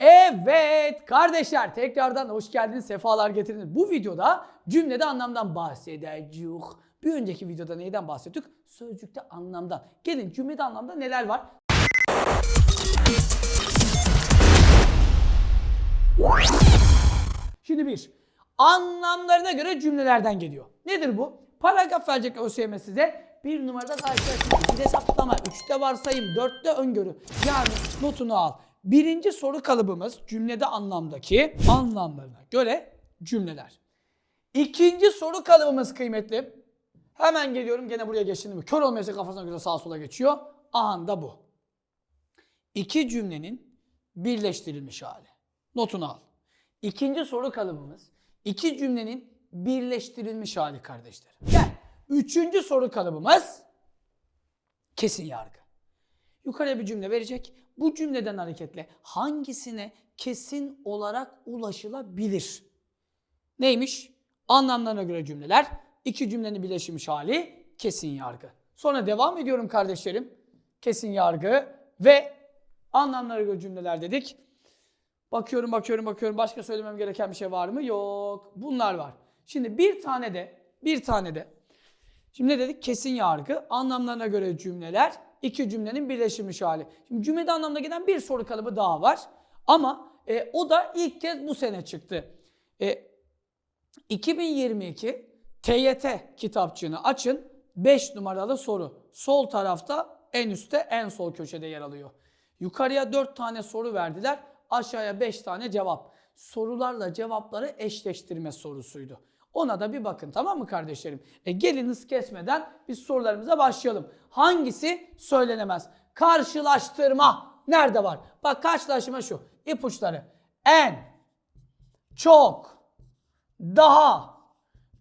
Evet kardeşler tekrardan hoş geldiniz, sefalar getirdiniz. Bu videoda cümlede anlamdan bahsedeceğiz. Bir önceki videoda neyden bahsettik? Sözcükte anlamdan. Gelin cümlede anlamda neler var? Şimdi bir, anlamlarına göre cümlelerden geliyor. Nedir bu? Paragraf verecek ÖSYM size. Bir numarada karşılaştırma, bir hesaplama, üçte varsayım, dörtte öngörü. Yani notunu al. Birinci soru kalıbımız cümlede anlamdaki anlamlarına göre cümleler. İkinci soru kalıbımız kıymetli. Hemen geliyorum gene buraya geçtim mi? Kör olmayası kafasına göre sağa sola geçiyor. Aha da bu. İki cümlenin birleştirilmiş hali. Notunu al. İkinci soru kalıbımız iki cümlenin birleştirilmiş hali kardeşler. Gel. Üçüncü soru kalıbımız kesin yargı. Yukarıya bir cümle verecek. Bu cümleden hareketle hangisine kesin olarak ulaşılabilir? Neymiş? Anlamlarına göre cümleler, iki cümlenin birleşmiş hali kesin yargı. Sonra devam ediyorum kardeşlerim. Kesin yargı ve anlamlara göre cümleler dedik. Bakıyorum, bakıyorum, bakıyorum. Başka söylemem gereken bir şey var mı? Yok. Bunlar var. Şimdi bir tane de, bir tane de. Şimdi ne dedik? Kesin yargı, anlamlarına göre cümleler, iki cümlenin birleşmiş hali. Şimdi cümlede anlamına gelen bir soru kalıbı daha var. Ama e, o da ilk kez bu sene çıktı. E, 2022 TYT kitapçığını açın. 5 numaralı soru. Sol tarafta en üstte en sol köşede yer alıyor. Yukarıya 4 tane soru verdiler. Aşağıya 5 tane cevap. Sorularla cevapları eşleştirme sorusuydu. Ona da bir bakın tamam mı kardeşlerim? E gelin hız kesmeden biz sorularımıza başlayalım. Hangisi söylenemez? Karşılaştırma nerede var? Bak karşılaştırma şu. İpuçları. En, çok, daha,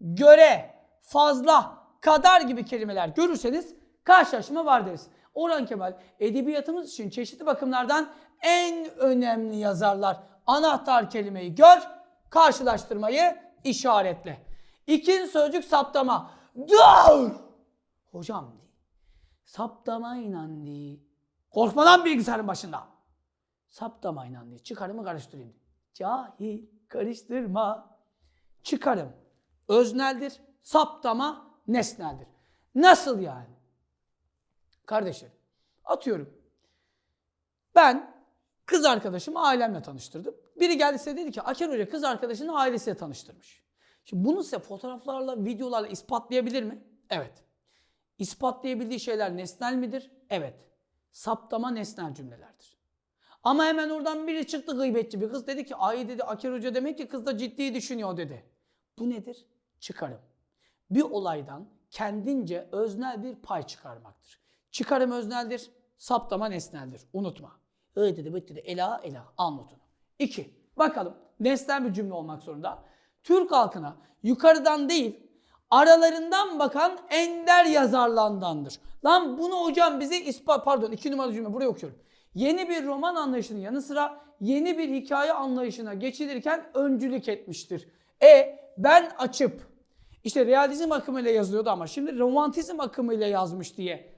göre, fazla, kadar gibi kelimeler görürseniz karşılaşma var deriz. Orhan Kemal edebiyatımız için çeşitli bakımlardan en önemli yazarlar. Anahtar kelimeyi gör, karşılaştırmayı işaretle. İkinci sözcük saptama. Dur! Hocam di. Saptama inandı. Korkma lan bilgisayarın başında. Saptama inandı. Çıkarımı karıştırayım. Cahil karıştırma. Çıkarım özneldir. Saptama nesneldir. Nasıl yani? Kardeşlerim atıyorum. Ben kız arkadaşımı ailemle tanıştırdım. Biri geldi size dedi ki Aker Hoca kız arkadaşını ailesiyle tanıştırmış. Şimdi bunu size fotoğraflarla, videolarla ispatlayabilir mi? Evet. İspatlayabildiği şeyler nesnel midir? Evet. Saptama nesnel cümlelerdir. Ama hemen oradan biri çıktı gıybetçi bir kız dedi ki ay dedi Aker Hoca demek ki kız da ciddi düşünüyor dedi. Bu nedir? Çıkarım. Bir olaydan kendince öznel bir pay çıkarmaktır. Çıkarım özneldir, saptama nesneldir. Unutma. Öyle dedi, bıt dedi, ela ela, notunu. İki, bakalım nesnel bir cümle olmak zorunda. Türk halkına yukarıdan değil, aralarından bakan ender yazarlandandır. Lan bunu hocam bize ispat, pardon iki numaralı cümle buraya okuyorum. Yeni bir roman anlayışının yanı sıra yeni bir hikaye anlayışına geçilirken öncülük etmiştir. E ben açıp işte realizm akımıyla yazılıyordu ama şimdi romantizm akımıyla yazmış diye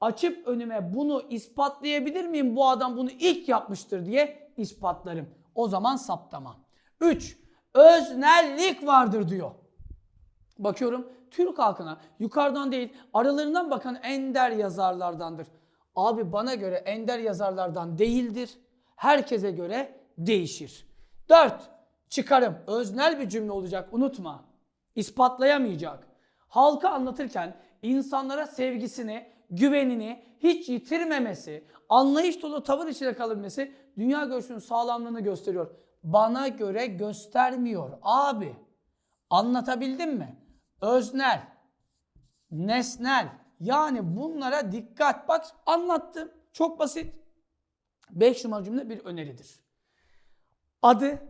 açıp önüme bunu ispatlayabilir miyim? Bu adam bunu ilk yapmıştır diye ispatlarım. O zaman saptama. 3. Öznellik vardır diyor. Bakıyorum Türk halkına yukarıdan değil aralarından bakan ender yazarlardandır. Abi bana göre ender yazarlardan değildir. Herkese göre değişir. 4. Çıkarım. Öznel bir cümle olacak unutma. İspatlayamayacak. Halka anlatırken insanlara sevgisini, güvenini hiç yitirmemesi, anlayış dolu tavır içinde kalabilmesi dünya görüşünün sağlamlığını gösteriyor. Bana göre göstermiyor abi. Anlatabildim mi? Öznel, nesnel. Yani bunlara dikkat. Bak anlattım. Çok basit. 5 numaralı cümle bir öneridir. Adı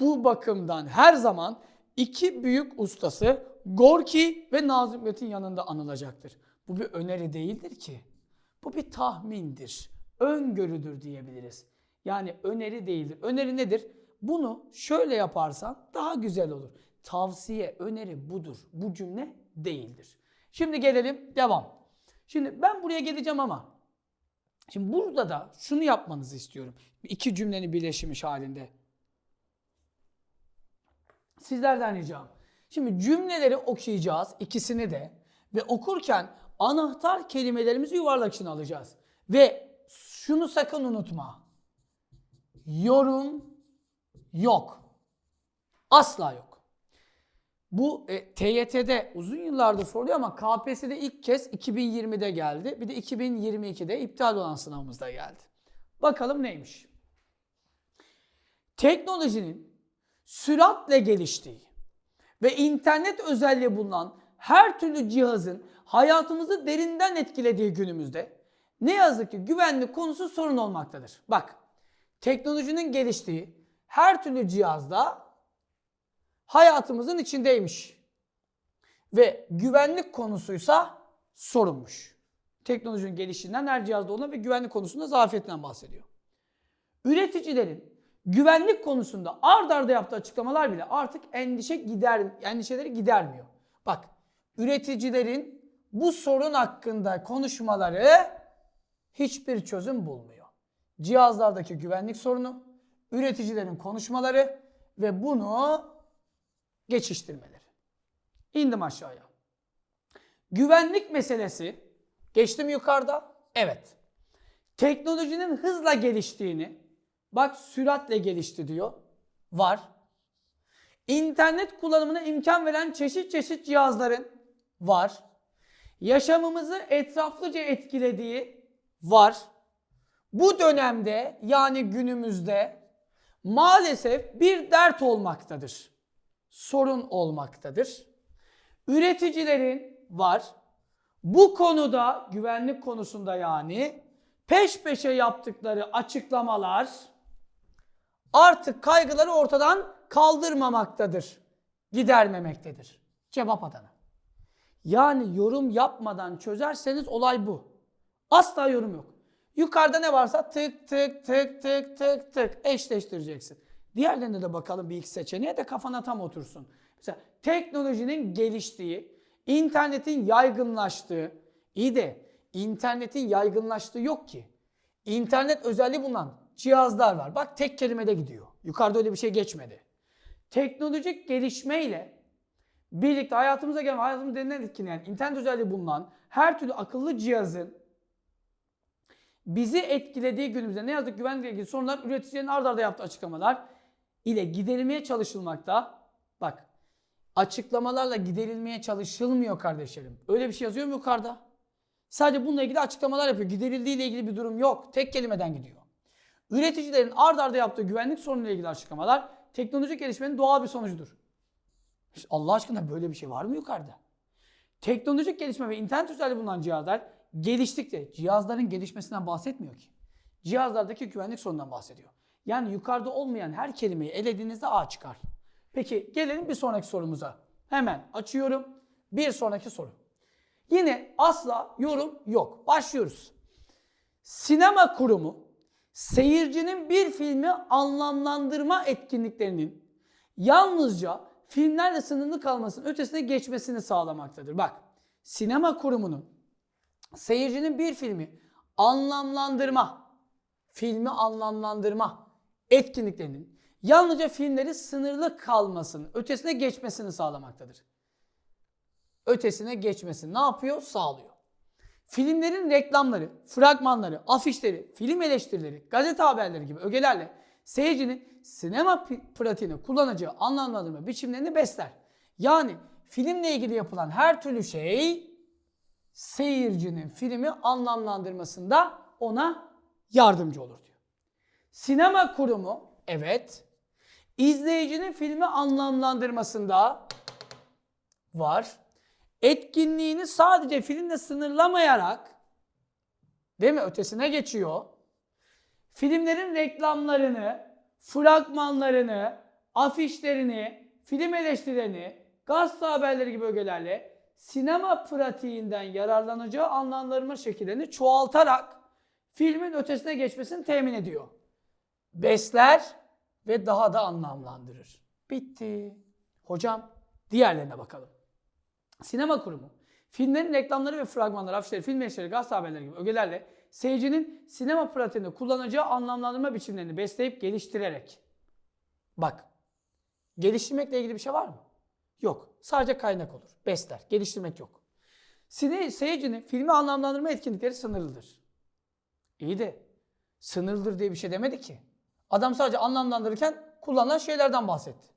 bu bakımdan her zaman iki büyük ustası Gorki ve Nazım Hikmet'in yanında anılacaktır. Bu bir öneri değildir ki. Bu bir tahmindir. Öngörüdür diyebiliriz. Yani öneri değildir. Öneri nedir? Bunu şöyle yaparsan daha güzel olur. Tavsiye, öneri budur. Bu cümle değildir. Şimdi gelelim devam. Şimdi ben buraya geleceğim ama Şimdi burada da şunu yapmanızı istiyorum. İki cümlenin birleşmiş halinde. Sizlerden ricam. Şimdi cümleleri okuyacağız ikisini de ve okurken anahtar kelimelerimizi yuvarlak içine alacağız. Ve şunu sakın unutma. Yorum yok. Asla yok. Bu e, TYT'de uzun yıllardır soruluyor ama KPSS'de ilk kez 2020'de geldi. Bir de 2022'de iptal olan sınavımızda geldi. Bakalım neymiş? Teknolojinin süratle geliştiği ve internet özelliği bulunan her türlü cihazın hayatımızı derinden etkilediği günümüzde ne yazık ki güvenlik konusu sorun olmaktadır. Bak, teknolojinin geliştiği her türlü cihazda hayatımızın içindeymiş. Ve güvenlik konusuysa sorunmuş. Teknolojinin gelişinden her cihazda olan ve güvenlik konusunda zafiyetinden bahsediyor. Üreticilerin güvenlik konusunda ard arda yaptığı açıklamalar bile artık endişe gider, endişeleri gidermiyor. Bak, üreticilerin bu sorun hakkında konuşmaları hiçbir çözüm bulmuyor. Cihazlardaki güvenlik sorunu, üreticilerin konuşmaları ve bunu geçiştirmeleri. İndim aşağıya. Güvenlik meselesi geçtim yukarıda. Evet. Teknolojinin hızla geliştiğini, bak süratle gelişti diyor. Var. İnternet kullanımına imkan veren çeşit çeşit cihazların var. Yaşamımızı etraflıca etkilediği var. Bu dönemde yani günümüzde maalesef bir dert olmaktadır. Sorun olmaktadır. Üreticilerin var. Bu konuda güvenlik konusunda yani peş peşe yaptıkları açıklamalar artık kaygıları ortadan kaldırmamaktadır. Gidermemektedir. Cevap Adana. Yani yorum yapmadan çözerseniz olay bu. Asla yorum yok. Yukarıda ne varsa tık tık tık tık tık tık eşleştireceksin. Diğerlerine de bakalım bir iki seçeneğe de kafana tam otursun. Mesela teknolojinin geliştiği, internetin yaygınlaştığı, iyi de internetin yaygınlaştığı yok ki. İnternet özelliği bulunan cihazlar var. Bak tek kelimede gidiyor. Yukarıda öyle bir şey geçmedi. Teknolojik gelişmeyle birlikte hayatımıza gelen, hayatımızı derinden etkileyen, internet özelliği bulunan her türlü akıllı cihazın bizi etkilediği günümüzde ne yazık güvenlikle ilgili sorunlar üreticilerin ard arda yaptığı açıklamalar ile giderilmeye çalışılmakta. Bak açıklamalarla giderilmeye çalışılmıyor kardeşlerim. Öyle bir şey yazıyor mu yukarıda? Sadece bununla ilgili açıklamalar yapıyor. Giderildiği ile ilgili bir durum yok. Tek kelimeden gidiyor. Üreticilerin ard arda yaptığı güvenlik sorunuyla ilgili açıklamalar teknolojik gelişmenin doğal bir sonucudur. Allah aşkına böyle bir şey var mı yukarıda? Teknolojik gelişme ve internet özelliği bulunan cihazlar geliştikçe cihazların gelişmesinden bahsetmiyor ki. Cihazlardaki güvenlik sorunundan bahsediyor. Yani yukarıda olmayan her kelimeyi elediğinizde A çıkar. Peki gelelim bir sonraki sorumuza. Hemen açıyorum. Bir sonraki soru. Yine asla yorum yok. Başlıyoruz. Sinema kurumu seyircinin bir filmi anlamlandırma etkinliklerinin yalnızca filmlerle sınırlı kalmasının ötesine geçmesini sağlamaktadır. Bak, sinema kurumunun seyircinin bir filmi anlamlandırma, filmi anlamlandırma etkinliklerinin yalnızca filmleri sınırlı kalmasının, ötesine geçmesini sağlamaktadır. Ötesine geçmesini ne yapıyor? Sağlıyor. Filmlerin reklamları, fragmanları, afişleri, film eleştirileri, gazete haberleri gibi ögelerle seyircinin sinema pratiğini kullanacağı anlamlandırma biçimlerini besler. Yani filmle ilgili yapılan her türlü şey seyircinin filmi anlamlandırmasında ona yardımcı olur diyor. Sinema kurumu evet izleyicinin filmi anlamlandırmasında var. Etkinliğini sadece filmle sınırlamayarak değil mi ötesine geçiyor. Filmlerin reklamlarını, fragmanlarını, afişlerini, film eleştirilerini, gazete haberleri gibi ögelerle sinema pratiğinden yararlanacağı anlamlandırma şekillerini çoğaltarak filmin ötesine geçmesini temin ediyor. Besler ve daha da anlamlandırır. Bitti. Hocam diğerlerine bakalım. Sinema kurumu filmlerin reklamları ve fragmanları, afişleri, film eleştirileri, gazete gibi ögelerle seyircinin sinema pratiğinde kullanacağı anlamlandırma biçimlerini besleyip geliştirerek. Bak, geliştirmekle ilgili bir şey var mı? Yok. Sadece kaynak olur. Besler. Geliştirmek yok. Sine, seyircinin filmi anlamlandırma etkinlikleri sınırlıdır. İyi de sınırlıdır diye bir şey demedi ki. Adam sadece anlamlandırırken kullanılan şeylerden bahsetti.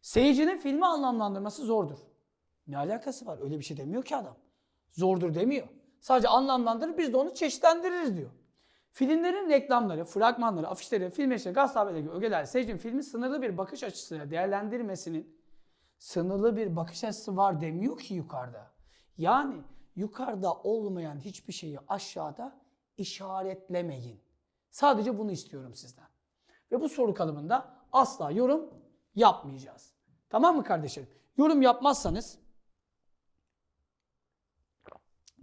Seyircinin filmi anlamlandırması zordur. Ne alakası var? Öyle bir şey demiyor ki adam. Zordur demiyor. Sadece anlamlandırır biz de onu çeşitlendiririz diyor. Filmlerin reklamları, fragmanları, afişleri, film eşleri, gazete haberleri gibi ögeler seyircinin filmi sınırlı bir bakış açısıyla değerlendirmesinin sınırlı bir bakış açısı var demiyor ki yukarıda. Yani yukarıda olmayan hiçbir şeyi aşağıda işaretlemeyin. Sadece bunu istiyorum sizden. Ve bu soru kalıbında asla yorum yapmayacağız. Tamam mı kardeşlerim? Yorum yapmazsanız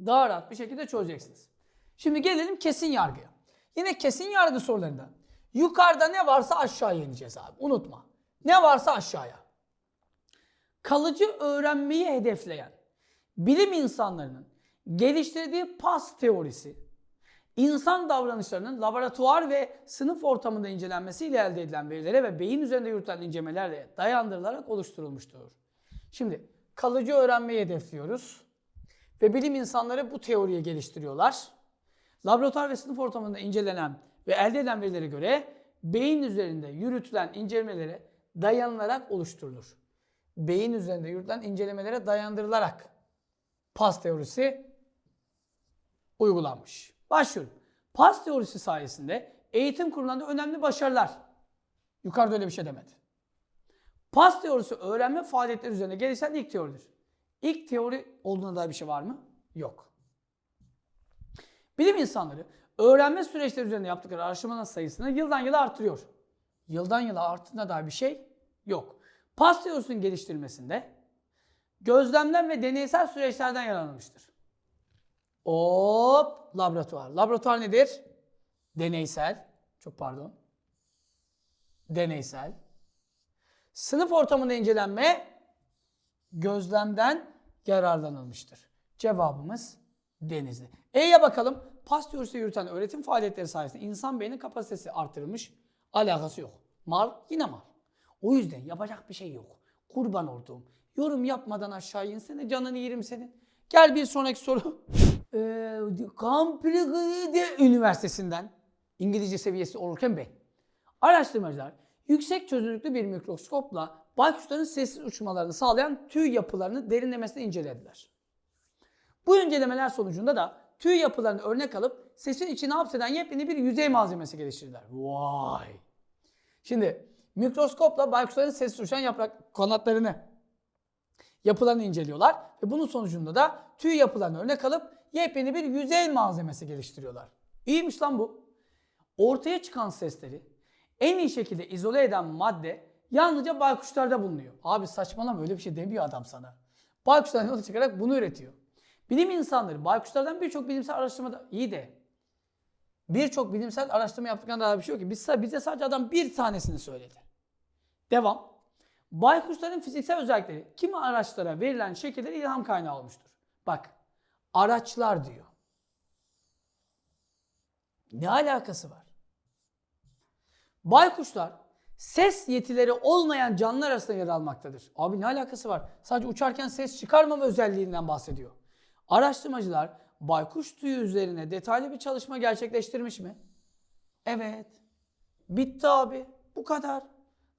daha rahat bir şekilde çözeceksiniz. Şimdi gelelim kesin yargıya. Yine kesin yargı sorularında yukarıda ne varsa aşağıya ineceğiz abi. Unutma. Ne varsa aşağıya. Kalıcı öğrenmeyi hedefleyen bilim insanlarının geliştirdiği pas teorisi, insan davranışlarının laboratuvar ve sınıf ortamında incelenmesiyle elde edilen verilere ve beyin üzerinde yürütülen incelemelerle dayandırılarak oluşturulmuştur. Şimdi kalıcı öğrenmeyi hedefliyoruz ve bilim insanları bu teoriyi geliştiriyorlar. Laboratuvar ve sınıf ortamında incelenen ve elde edilen verilere göre beyin üzerinde yürütülen incelemelere dayanılarak oluşturulur. Beyin üzerinde yürütülen incelemelere dayandırılarak pas teorisi uygulanmış. Başlıyorum. Pas teorisi sayesinde eğitim kurumlarında önemli başarılar. Yukarıda öyle bir şey demedi. Pas teorisi öğrenme faaliyetleri üzerine gelişen ilk teoridir. İlk teori olduğuna dair bir şey var mı? Yok. Bilim insanları öğrenme süreçleri üzerinde yaptıkları araştırmaların sayısını yıldan yıla artırıyor. Yıldan yıla arttığına dair bir şey yok. Pas teorisinin geliştirilmesinde gözlemden ve deneysel süreçlerden yararlanmıştır. Hop laboratuvar. Laboratuvar nedir? Deneysel. Çok pardon. Deneysel. Sınıf ortamında incelenme gözlemden yararlanılmıştır. Cevabımız Denizli. E'ye bakalım. Pas teorisi yürüten öğretim faaliyetleri sayesinde insan beyni kapasitesi artırılmış. Alakası yok. Mal yine mal. O yüzden yapacak bir şey yok. Kurban olduğum. Yorum yapmadan aşağı insene canını yerim senin. Gel bir sonraki soru. Ee, Cambridge Üniversitesi'nden İngilizce seviyesi olurken ben. Araştırmacılar yüksek çözünürlüklü bir mikroskopla baykuşların sessiz uçmalarını sağlayan tüy yapılarını derinlemesine incelediler. Bu incelemeler sonucunda da tüy yapılarını örnek alıp sesin içine hapseden yepyeni bir yüzey malzemesi geliştirdiler. Vay! Şimdi mikroskopla baykuşların sessiz uçan yaprak kanatlarını yapılarını inceliyorlar ve bunun sonucunda da tüy yapılarını örnek alıp yepyeni bir yüzey malzemesi geliştiriyorlar. İyiymiş lan bu. Ortaya çıkan sesleri en iyi şekilde izole eden madde yalnızca baykuşlarda bulunuyor. Abi saçmalama öyle bir şey demiyor adam sana. Baykuşlardan yola çıkarak bunu üretiyor. Bilim insanları baykuşlardan birçok bilimsel araştırmada iyi de birçok bilimsel araştırma yaptıktan daha bir şey yok ki. Biz, bize sadece adam bir tanesini söyledi. Devam. Baykuşların fiziksel özellikleri kimi araçlara verilen şekilleri ilham kaynağı olmuştur. Bak araçlar diyor. Ne alakası var? Baykuşlar ses yetileri olmayan canlılar arasında yer almaktadır. Abi ne alakası var? Sadece uçarken ses çıkarmama özelliğinden bahsediyor. Araştırmacılar baykuş tüyü üzerine detaylı bir çalışma gerçekleştirmiş mi? Evet. Bitti abi. Bu kadar.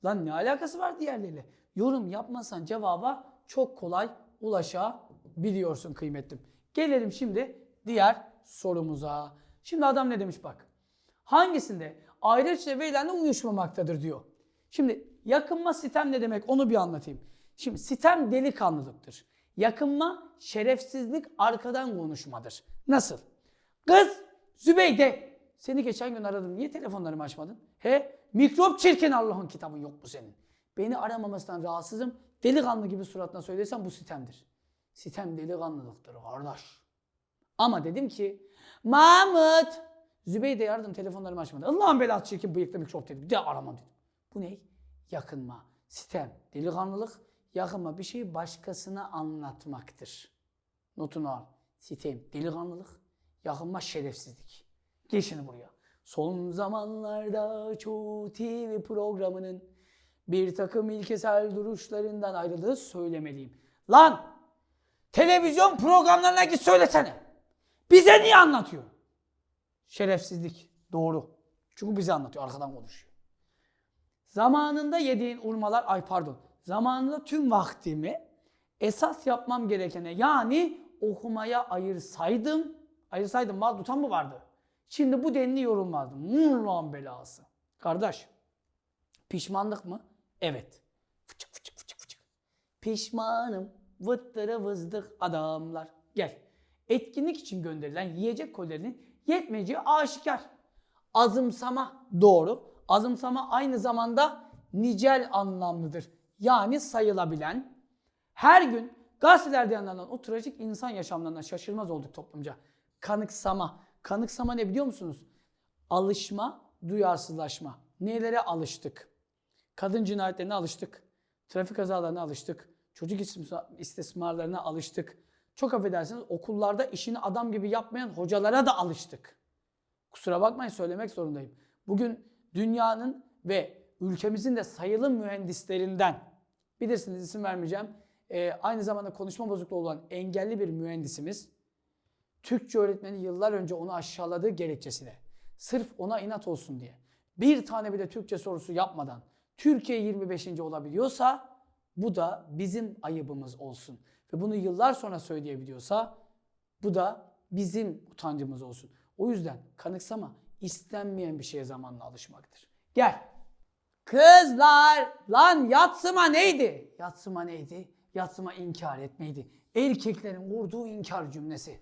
Lan ne alakası var diğerleriyle? Yorum yapmasan cevaba çok kolay ulaşabiliyorsun kıymetlim. Gelelim şimdi diğer sorumuza. Şimdi adam ne demiş bak. Hangisinde ayrıca verilenle uyuşmamaktadır diyor. Şimdi yakınma sitem ne demek onu bir anlatayım. Şimdi sitem delikanlılıktır. Yakınma şerefsizlik arkadan konuşmadır. Nasıl? Kız Zübeyde seni geçen gün aradım. Niye telefonlarımı açmadın? He? Mikrop çirkin Allah'ın kitabın yok bu senin. Beni aramamasından rahatsızım. Delikanlı gibi suratına söylesem bu sitemdir. Sitem delikanlılıktır kardeş. Ama dedim ki Mahmut Zübeyde yardım telefonlarımı açmadı. Allah'ın belası çirkin bıyıklı mikrop dedim. Bir de aramam dedim. Bu ne? Yakınma, sitem, delikanlılık, yakınma bir şeyi başkasına anlatmaktır. Notunu al. Sitem, delikanlılık, yakınma şerefsizlik. Şimdi buraya. Son zamanlarda çoğu TV programının bir takım ilkesel duruşlarından ayrılığı söylemeliyim. Lan! Televizyon programlarına git söylesene. Bize niye anlatıyor? Şerefsizlik. Doğru. Çünkü bize anlatıyor. Arkadan konuşuyor. Zamanında yediğin urmalar, ay pardon. Zamanında tüm vaktimi esas yapmam gerekene yani okumaya ayırsaydım, ayırsaydım mal tutan mı vardı? Şimdi bu denli yorulmazdım. Muğlan belası. Kardeş, pişmanlık mı? Evet. Fıçık fıçık fıçık fıçık. Pişmanım. Vıttırı vızdık adamlar. Gel. Etkinlik için gönderilen yiyecek kolilerinin yetmeyeceği aşikar. Azımsama doğru. Azımsama aynı zamanda nicel anlamlıdır. Yani sayılabilen. Her gün gazetelerde yanılan o trajik insan yaşamlarına şaşırmaz olduk toplumca. Kanıksama. Kanıksama ne biliyor musunuz? Alışma, duyarsızlaşma. Nelere alıştık? Kadın cinayetlerine alıştık. Trafik kazalarına alıştık. Çocuk istisma- istismarlarına alıştık. Çok affedersiniz okullarda işini adam gibi yapmayan hocalara da alıştık. Kusura bakmayın söylemek zorundayım. Bugün dünyanın ve ülkemizin de sayılı mühendislerinden bilirsiniz isim vermeyeceğim. Ee, aynı zamanda konuşma bozukluğu olan engelli bir mühendisimiz Türkçe öğretmeni yıllar önce onu aşağıladığı gerekçesiyle sırf ona inat olsun diye bir tane bile Türkçe sorusu yapmadan Türkiye 25. olabiliyorsa bu da bizim ayıbımız olsun. Ve bunu yıllar sonra söyleyebiliyorsa bu da bizim utancımız olsun. O yüzden kanıksama istenmeyen bir şeye zamanla alışmaktır. Gel. Kızlar lan yatsıma neydi? Yatsıma neydi? Yatsıma inkar etmeydi. Erkeklerin vurduğu inkar cümlesi.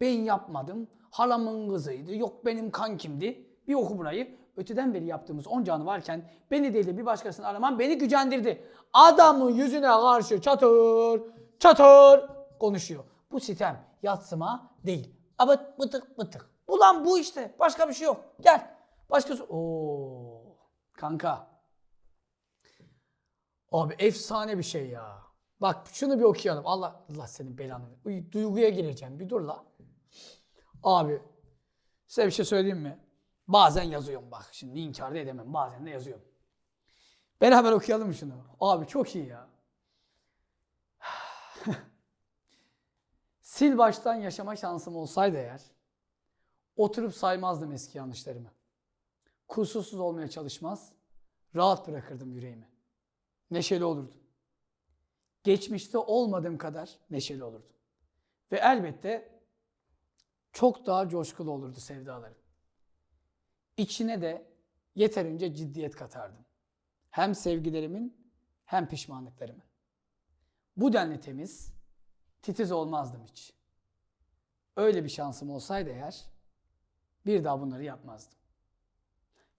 Ben yapmadım. Halamın kızıydı. Yok benim kankimdi. Bir oku burayı. Öteden beri yaptığımız onca anı varken beni değil de bir başkasını araman beni gücendirdi. Adamın yüzüne karşı çatır çatır konuşuyor. Bu sitem yatsıma değil. Abıt bıtık bıtık. Ulan bu işte. Başka bir şey yok. Gel. Başkası. Oo. Kanka. Abi efsane bir şey ya. Bak şunu bir okuyalım. Allah Allah senin belanı. Uy, Duyguya gireceğim. Bir dur la. Abi size bir şey söyleyeyim mi? Bazen yazıyorum bak. Şimdi inkar da edemem. Bazen de yazıyorum. Beraber okuyalım şunu? Abi çok iyi ya. Sil baştan yaşama şansım olsaydı eğer oturup saymazdım eski yanlışlarımı. Kusursuz olmaya çalışmaz, rahat bırakırdım yüreğimi. Neşeli olurdum. Geçmişte olmadığım kadar neşeli olurdum. Ve elbette çok daha coşkulu olurdu sevdalarım. İçine de yeterince ciddiyet katardım. Hem sevgilerimin hem pişmanlıklarımın. Bu denli temiz, titiz olmazdım hiç. Öyle bir şansım olsaydı eğer bir daha bunları yapmazdım.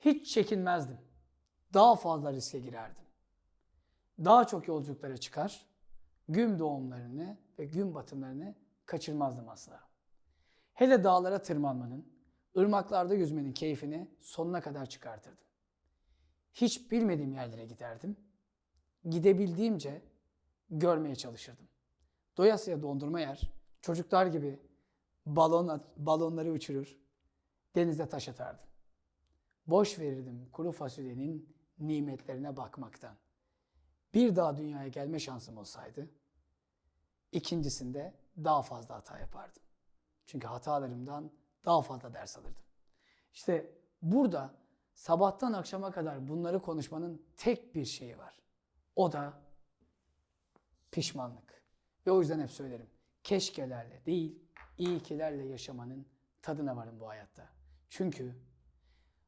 Hiç çekinmezdim. Daha fazla riske girerdim. Daha çok yolculuklara çıkar, gün doğumlarını ve gün batımlarını kaçırmazdım asla. Hele dağlara tırmanmanın, ırmaklarda yüzmenin keyfini sonuna kadar çıkartırdım. Hiç bilmediğim yerlere giderdim. Gidebildiğimce görmeye çalışırdım. Doyasıya dondurma yer, çocuklar gibi balon balonları uçurur, denize taş atardım. Boş verirdim kuru fasulyenin nimetlerine bakmaktan. Bir daha dünyaya gelme şansım olsaydı, ikincisinde daha fazla hata yapardım. Çünkü hatalarımdan daha fazla ders alırdım. İşte burada sabahtan akşama kadar bunları konuşmanın tek bir şeyi var. O da pişmanlık. Ve o yüzden hep söylerim. Keşkelerle değil, iyikilerle yaşamanın tadına varın bu hayatta. Çünkü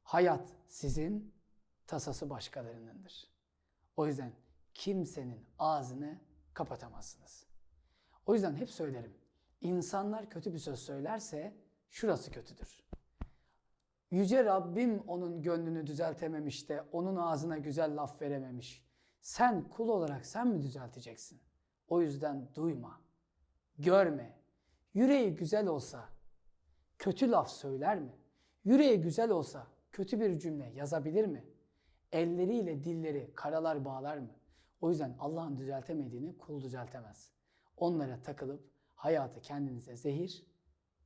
hayat sizin, tasası başkalarınındır. O yüzden kimsenin ağzını kapatamazsınız. O yüzden hep söylerim. İnsanlar kötü bir söz söylerse şurası kötüdür. Yüce Rabbim onun gönlünü düzeltememiş de onun ağzına güzel laf verememiş. Sen kul olarak sen mi düzelteceksin? O yüzden duyma, görme. Yüreği güzel olsa kötü laf söyler mi? Yüreği güzel olsa kötü bir cümle yazabilir mi? Elleriyle dilleri karalar bağlar mı? O yüzden Allah'ın düzeltemediğini kul düzeltemez. Onlara takılıp hayatı kendinize zehir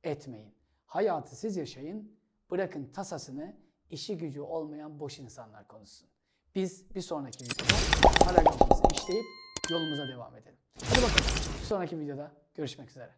etmeyin. Hayatı siz yaşayın, Bırakın tasasını işi gücü olmayan boş insanlar konuşsun. Biz bir sonraki videoda paragrafımızı işleyip yolumuza devam edelim. Hadi bakalım bir sonraki videoda görüşmek üzere.